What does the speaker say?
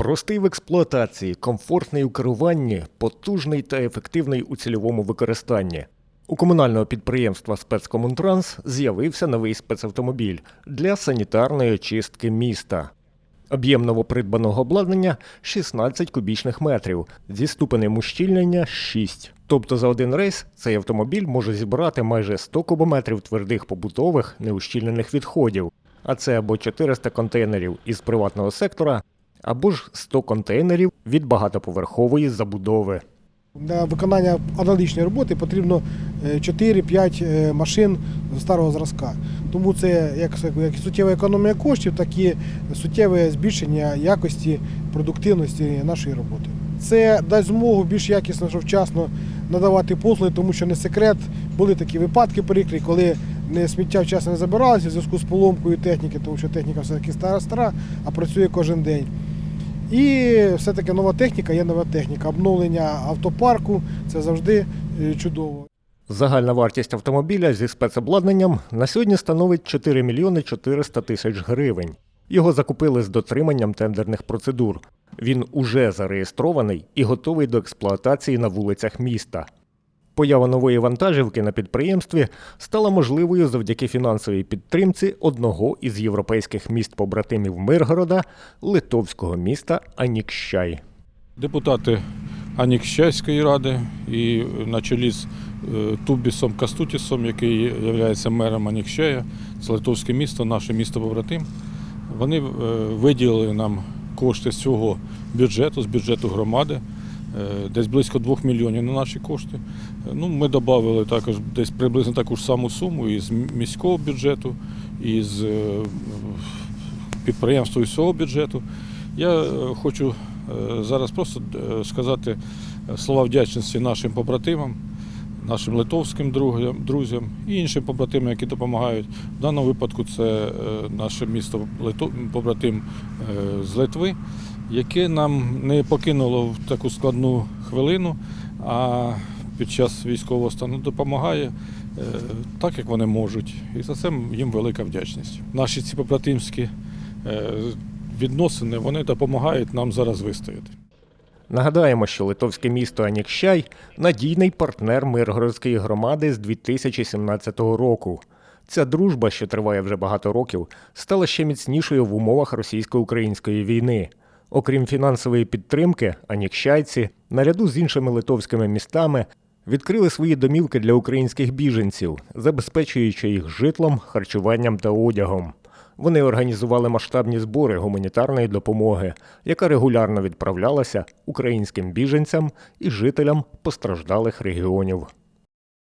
Простий в експлуатації, комфортний у керуванні, потужний та ефективний у цільовому використанні. У комунального підприємства Спецкомунтранс з'явився новий спецавтомобіль для санітарної очистки міста. Об'єм новопридбаного обладнання 16 кубічних метрів, зі ступенем ущільнення 6. Тобто за один рейс цей автомобіль може зібрати майже 100 кубометрів твердих побутових неущільнених відходів, а це або 400 контейнерів із приватного сектора, або ж 100 контейнерів від багатоповерхової забудови. Для виконання аналогічної роботи потрібно е, 4-5 е, машин старого зразка. Тому це як, як суттєва економія коштів, так і суттєве збільшення якості продуктивності нашої роботи. Це дасть змогу більш якісно, що вчасно надавати послуги, тому що не секрет. Були такі випадки прикрі, коли не сміття вчасно не забиралося в зв'язку з поломкою техніки, тому що техніка все-таки стара стара, а працює кожен день. І все-таки нова техніка є нова техніка. Обновлення автопарку це завжди е, чудово. Загальна вартість автомобіля зі спецобладнанням на сьогодні становить 4 мільйони 400 тисяч гривень. Його закупили з дотриманням тендерних процедур. Він уже зареєстрований і готовий до експлуатації на вулицях міста. Поява нової вантажівки на підприємстві стала можливою завдяки фінансовій підтримці одного із європейських міст побратимів Миргорода, литовського міста Анікщай. Депутати Анікщайської ради і на чолі з е, Тубісом Кастутісом, який є мером Анікщая, це литовське місто, наше місто побратим. Вони е, виділили нам кошти з цього бюджету, з бюджету громади, десь близько 2 мільйонів на наші кошти. Е, Ну, ми додали також десь приблизно таку ж саму суму із міського бюджету, із е, підприємства і всього бюджету. Я е, хочу е, зараз просто е, сказати е, слова вдячності нашим побратимам, нашим литовським друзям, і іншим побратимам, які допомагають. В даному випадку це е, наше місто побратим е, з Литви, яке нам не покинуло в таку складну хвилину, а під час військового стану допомагає е, так, як вони можуть. І за це їм велика вдячність. Наші ці побратимські е, відносини вони допомагають нам зараз вистояти. Нагадаємо, що литовське місто Анікщай надійний партнер Миргородської громади з 2017 року. Ця дружба, що триває вже багато років, стала ще міцнішою в умовах російсько-української війни. Окрім фінансової підтримки, анікщайці, наряду з іншими литовськими містами, відкрили свої домівки для українських біженців, забезпечуючи їх житлом, харчуванням та одягом. Вони організували масштабні збори гуманітарної допомоги, яка регулярно відправлялася українським біженцям і жителям постраждалих регіонів.